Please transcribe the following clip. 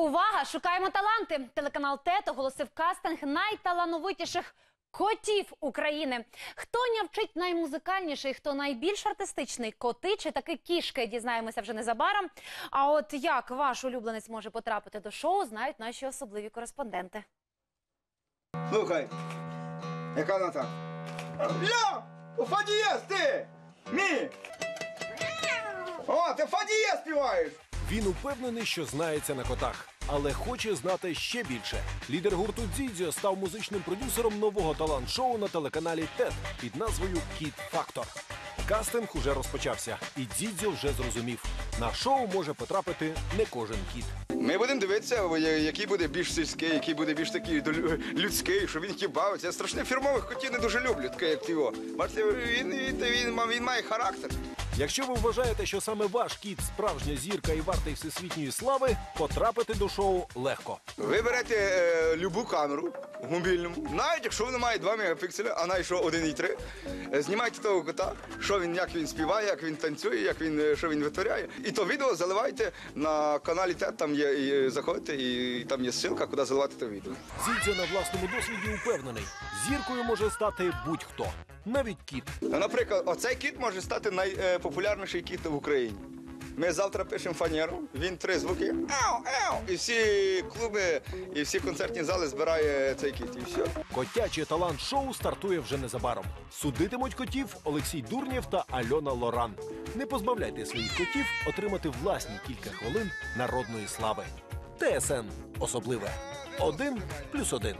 Увага! Шукаємо таланти. Телеканал ТЕТ оголосив кастинг найталановитіших котів України. Хто нявчить наймузикальніший, хто найбільш артистичний? Коти чи таки кішки? Дізнаємося вже незабаром. А от як ваш улюбленець може потрапити до шоу, знають наші особливі кореспонденти. Слухай, яка вона так? Ля! У Фадіє ти! Мі! О, ти Фадіє співаєш! Він упевнений, що знається на котах, але хоче знати ще більше. Лідер гурту Дзідзьо став музичним продюсером нового талант-шоу на телеканалі ТЕТ під назвою Кіт Фактор. Кастинг уже розпочався, і Дзідзьо вже зрозумів: на шоу може потрапити не кожен кіт. Ми будемо дивитися, який буде більш сільський, який буде більш такий людський, що він тільки. Я страшних фірмових котів не дуже люблю, таке як його. Бачите, він, він, він має характер. Якщо ви вважаєте, що саме ваш кіт справжня зірка і вартий всесвітньої слави, потрапити до шоу легко. Ви берете е, любу камеру в мобільному, навіть якщо вона має 2 мегапікселя, а навіть що 1,3, е, знімайте того кота, що він, як він співає, як він танцює, як він, е, що він витворяє. І то відео заливайте на каналі ТЕТ, там є, і, е, заходите, і там є ссылка, куди заливати те відео. Зідзьо на власному досвіді упевнений, зіркою може стати будь-хто, навіть кіт. Ну, Наприклад, оцей кіт може стати найпопулярніший кіт в Україні. Ми завтра пишемо фанеру, він три звуки ау, ау, і всі клуби, і всі концертні зали збирає цей кіт. І все. Котяче талант-шоу стартує вже незабаром. Судитимуть котів Олексій Дурнєв та Альона Лоран. Не позбавляйте своїх котів отримати власні кілька хвилин народної слави. ТСН особливе. Один плюс один.